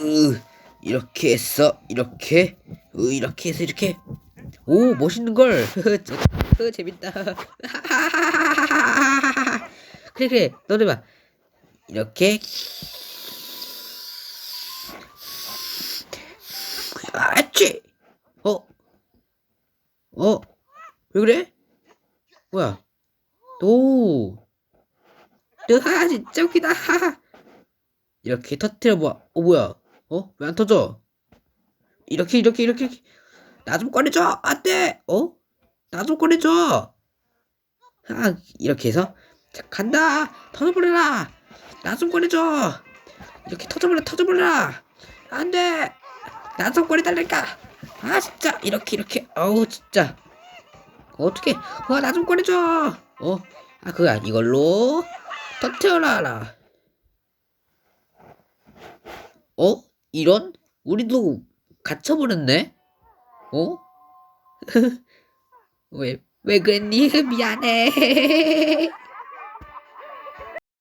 으, 이렇게 했어. 이렇게. 으, 이렇게 해서 이렇게. 오, 멋있는 걸. 재밌다. 그래, 그래. 너네 봐. 이렇게. 아치! 어? 어? 왜 그래? 뭐야? 오! 으하, 진짜 웃기다. 이렇게 터트려 봐. 어, 뭐야? 어? 왜 안 터져? 이렇게, 이렇게, 이렇게, 이렇게. 나 좀 꺼내줘! 안 돼! 어? 나 좀 꺼내줘! 아, 이렇게 해서. 자, 간다! 터져버려라! 나 좀 꺼내줘! 이렇게 터져버려, 터져버려라! 안 돼! 나 좀 꺼내달라니까! 아, 진짜! 이렇게, 이렇게. 어우, 진짜. 어떻게? 와, 나좀 꺼내줘! 어? 아, 그거 이걸로 터트려라. 어? 이런? 우리도 갇혀버렸네? 어? 왜, 왜 그랬니? 미안해.